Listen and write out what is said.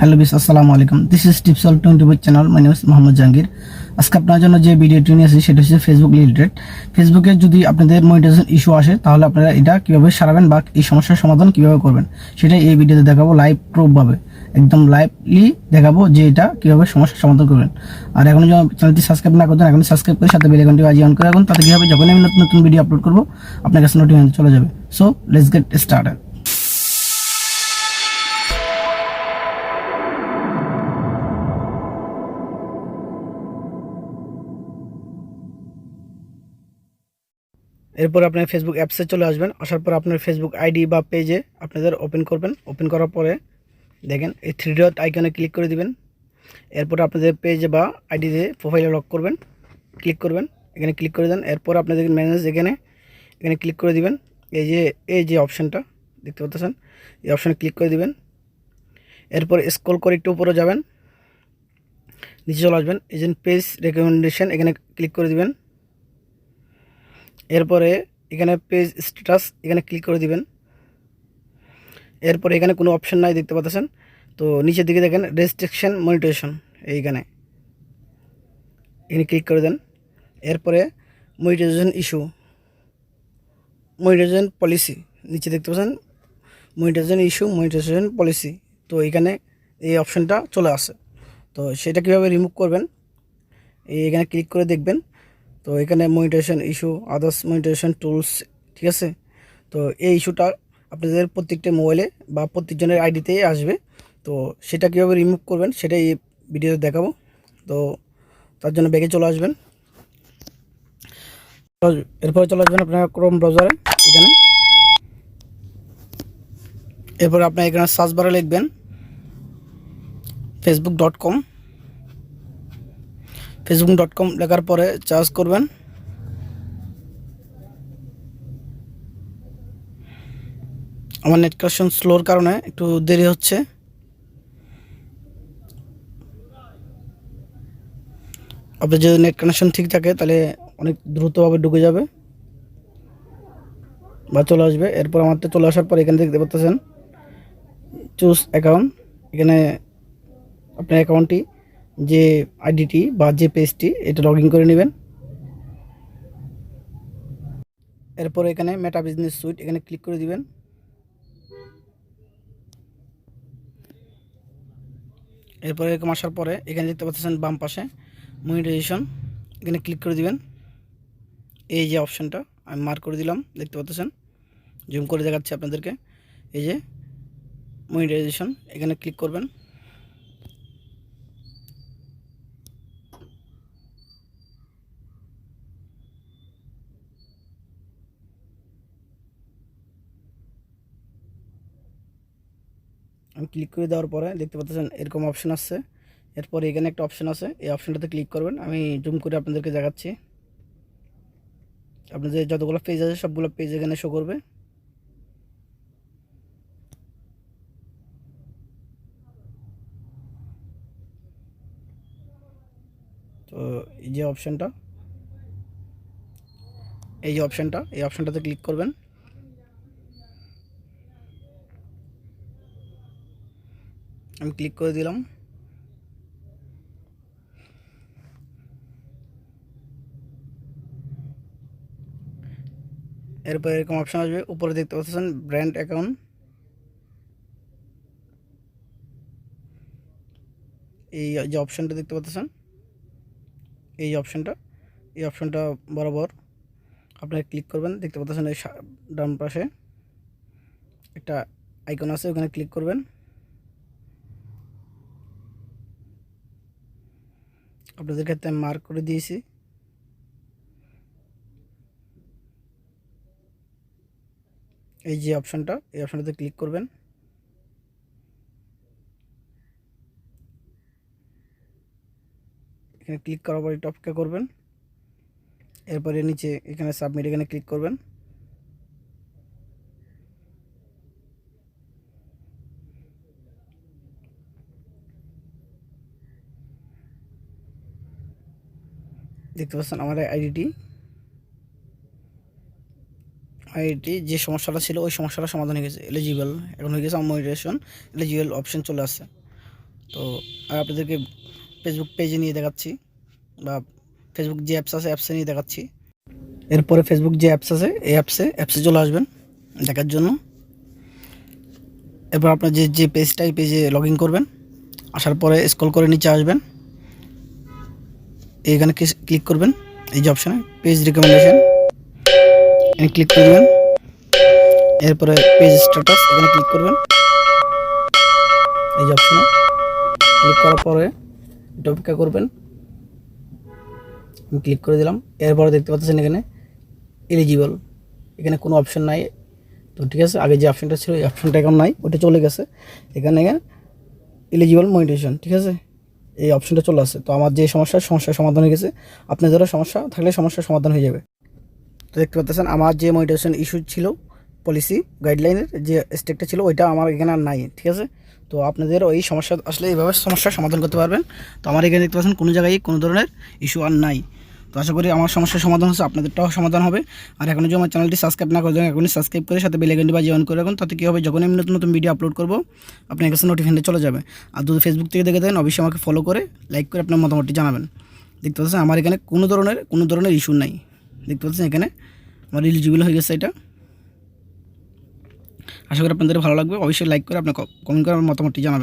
Hello বিস আসসালামু আলাইকুম this is tips all twenty channel my name Mohammad Jahangir আজকে আপনার জন্য যে ভিডিওটি নিয়ে আসি সেটা হচ্ছে ফেসবুক রিলেটেড ফেসবুকে যদি আপনাদের মনিটাইজেশন ইস্যু আসে, তাহলে আপনারা এটা কীভাবে সারাবেন বা এই সমস্যার সমাধান কীভাবে করবেন সেটাই এই ভিডিওতে দেখাবো লাইভ প্রুফভাবে একদম লাইভলি দেখাবো যে এটা কীভাবে সমস্যার সমাধান করবেন। আর এখন যদি চ্যানেলটি সাবস্ক্রাইব না করতেন এখন সাবস্ক্রাইব করে সাথে বেল আইকনটি বাজিয়ে অন করে রাখুন, তাতে কি হবে? যখন আমি নতুন নতুন ভিডিও আপলোড করব, আপনার কাছে নোটিফিকেশন চলে যাবে। সো লেটস গেট স্টার্টেড এরপর আপনার ফেসবুক অ্যাপসে চলে আসবেন। আসার পর আপনার ফেসবুক আইডি বা পেজে আপনাদের ওপেন করবেন। ওপেন করার পরে দেখেন এই থ্রি ডট আইকনে ক্লিক করে দিবেন। এরপর আপনাদের পেজে বা আইডিতে প্রোফাইলে লক করবেন। ক্লিক করবেন। এখানে ক্লিক করে দেন। এরপর আপনাদের ম্যানেজ এখানে। এখানে ক্লিক করে দিবেন। এই যে এই যে অপশানটা দেখতে পাচ্ছেন? এই অপশানে ক্লিক করে দিবেন। এরপর স্ক্রল করে একটু উপরে যাবেন। নিচে চলে আসবেন। এই পেজ রেকমেন্ডেশন এখানে ক্লিক করে দিবেন। এরপরে এখানে পেজ স্ট্যাটাস এখানে ক্লিক করে দিবেন। এরপরে এখানে কোনো অপশন নাই দেখতে পাচ্ছেন। তো নিচের দিকে দেখেন রেস্ট্রিকশন মনিটেশন এইখানে। এখানে ক্লিক করে দেন। এরপরে মনিটাইজেশন ইস্যু মনিটাইজেশন পলিসি নিচে দেখতে পাচ্ছেন। মনিটাইজেশন ইস্যু মনিটাইজেশন পলিসি তো এখানে এই অপশনটা চলে আসে। তো সেটা কীভাবে রিমুভ করবেন? এখানে ক্লিক করে দেখবেন। তো এখানে monetisation issue others monetisation tools ঠিক আছে? তো এই ইস্যুটা আপনাদের প্রত্যেকটা মোবাইলে বা প্রত্যেকজনের আইডিতেই আসবে। তো সেটা কীভাবে রিমুভ করবেন সেটাই এই ভিডিওতে দেখাবো। তো তার জন্য ব্যাগে চলে আসবেন। এরপরে চলে আসবেন আপনার ক্রোম ব্রাউজারে এখানে। এরপরে আপনার এখানে সার্চ বারে লিখবেন Facebook dot com Facebook dot com লেখার পরে চার্জ করবেন। আমার নেট কানেকশন স্লোর কারণে একটু দেরি হচ্ছে। আপনার যদি নেট কানেকশন ঠিক থাকে, তাহলে অনেক দ্রুতভাবে ঢুকে যাবে বা চলে আসবে। এরপর আমার তো চলে আসার পর এখানে দেখতে পাচ্ছেন চুজ অ্যাকাউন্ট এখানে আপনার অ্যাকাউন্টটি যে আইডিটি বা যে পেজটি এটা লগ করে নেবেন। এরপর এখানে মেটা বিজনেস সুইট এখানে ক্লিক করে দিবেন। এরপর এরকম আসার পরে, এখানে দেখতে পাচ্ছেন বাম পাশে মনিটাইজেশন এখানে ক্লিক করে দিবেন। এই যে অপশানটা আমি মার্ক করে দিলাম, দেখতে পাচ্ছেন। জুম করে দেখাচ্ছি আপনাদেরকে। এই যে মনিটাইজেশন এখানে ক্লিক করবেন। আমি ক্লিক করে দেওয়ার পরে দেখতে পাচ্ছেন এরকম অপশন আসছে। এরপর এখানে একটা অপশন আছে, এই অপশনটাতে ক্লিক করবেন। আমি জুম করে আপনাদেরকে দেখাচ্ছি। আপনাদের যতগুলো পেজ আছে, সবগুলো পেজ এখানে শো করবে। তো এই যে অপশানটা এই যে অপশানটা এই অপশানটাতে ক্লিক করবেন। আমি ক্লিক করে দিলাম। এরপর এরকম অপশান আসবে। উপরে দেখতে পাচ্ছেন ব্র্যান্ড অ্যাকাউন্ট এই যে অপশানটা দেখতে পাচ্ছেন, এই অপশানটা এই অপশানটা বরাবর আপনারা ক্লিক করবেন। দেখতে পাচ্ছেন এই ডান পাশে একটা আইকন আছে, ওখানে ক্লিক করবেন। আপনাদের ক্ষেত্রে আমি মার্ক করে দিয়েছি। এই যে অপশানটা এই অপশানটাতে ক্লিক করবেন। এখানে ক্লিক করার পর একটু অপেক্ষা করবেন। এরপরে নিচে এখানে সাবমিট এখানে ক্লিক করবেন। দেখতে পাচ্ছেন আমার আইডিটি আইডিটি যে সমস্যাটা ছিল, ওই সমস্যাটা সমাধান হয়ে গেছে। এলিজিবল এখন হয়ে গেছে মনিটাইজেশন এলিজিবল অপশন চলে আসছে। তো আর আপনাদেরকে ফেসবুক পেজে নিয়ে দেখাচ্ছি, বা ফেসবুক যে অ্যাপস আছে অ্যাপসে নিয়ে দেখাচ্ছি। এরপরে ফেসবুক যে অ্যাপস আছে, এই অ্যাপসে অ্যাপসে চলে আসবেন দেখার জন্য। এরপর আপনার যে যে পেজটা এই পেজে লগ ইন করবেন। আসার পরে স্ক্রল করে নিচে আসবেন। এইখানে ক্লিক করবেন, এই যে অপশানে পেজ রিকমেন্ডেশন এখানে ক্লিক করবেন এরপরে পেজ স্ট্যাটাস এখানে ক্লিক করবেন। এই যে অপশানে ক্লিক করার পরে এটা অপেক্ষা করবেন। আমি ক্লিক করে দিলাম, এরপরে দেখতে পাচ্ছেন এখানে এলিজিবল এখানে কোনো অপশান নাই। তো ঠিক আছে, আগে যে অপশনটা ছিল, এই অপশানটা এখন নাই, ওটা চলে গেছে। এখানে এখানে এলিজিবল মনিটেশন ঠিক আছে? এই অপশনটা চলে আসে তো আমার যে সমস্যার সমস্যার সমাধান হয়ে গেছে। আপনাদেরও সমস্যা থাকলে সমস্যার সমাধান হয়ে যাবে। তো দেখতে পাচ্ছেন আমার যে মনিটেশন ইস্যু ছিল পলিসি গাইডলাইনের যে স্টেকটা ছিল, ওইটা আমার এখানে আর নাই, ঠিক আছে? তো আপনাদের ওই সমস্যা আসলে এইভাবে সমস্যার সমাধান করতে পারবেন। তো আমার এখানে দেখতে পাচ্ছেন, কোনো জায়গায় কোনো ধরনের ইস্যু আর নাই। তো আশা করি আমার সমস্যার সমাধান হচ্ছে, আপনাদেরটাও সমাধান হবে। আর এখনও যদি আমার চ্যানেলটি সাবস্ক্রাইব না করে দেন এখনই সাবস্ক্রাইব করে সাথে বেলাইকনটি বা অন করে রাখুন, তাতে কী হবে? যখন আমি নতুন নতুন ভিডিও আপলোড করব, আপনার কাছে নোটিফিকেশন চলে যাবে। আর যদি ফেসবুক থেকে দেখে দেন অবশ্যই আমাকে ফলো করে লাইক করে আপনার মতামতটি জানাবেন। দেখতে পাচ্ছেন, আমার এখানে কোনো ধরনের কোনো ধরনের ইস্যু নাই। দেখতে পাচ্ছেন এখানে, আমার এলিজিবল হয়ে গেছে এটা। আশা করি আপনাদের ভালো লাগবে, অবশ্যই লাইক করে আপনার কমেন্ট করে আমার মতামতটি জানাবেন।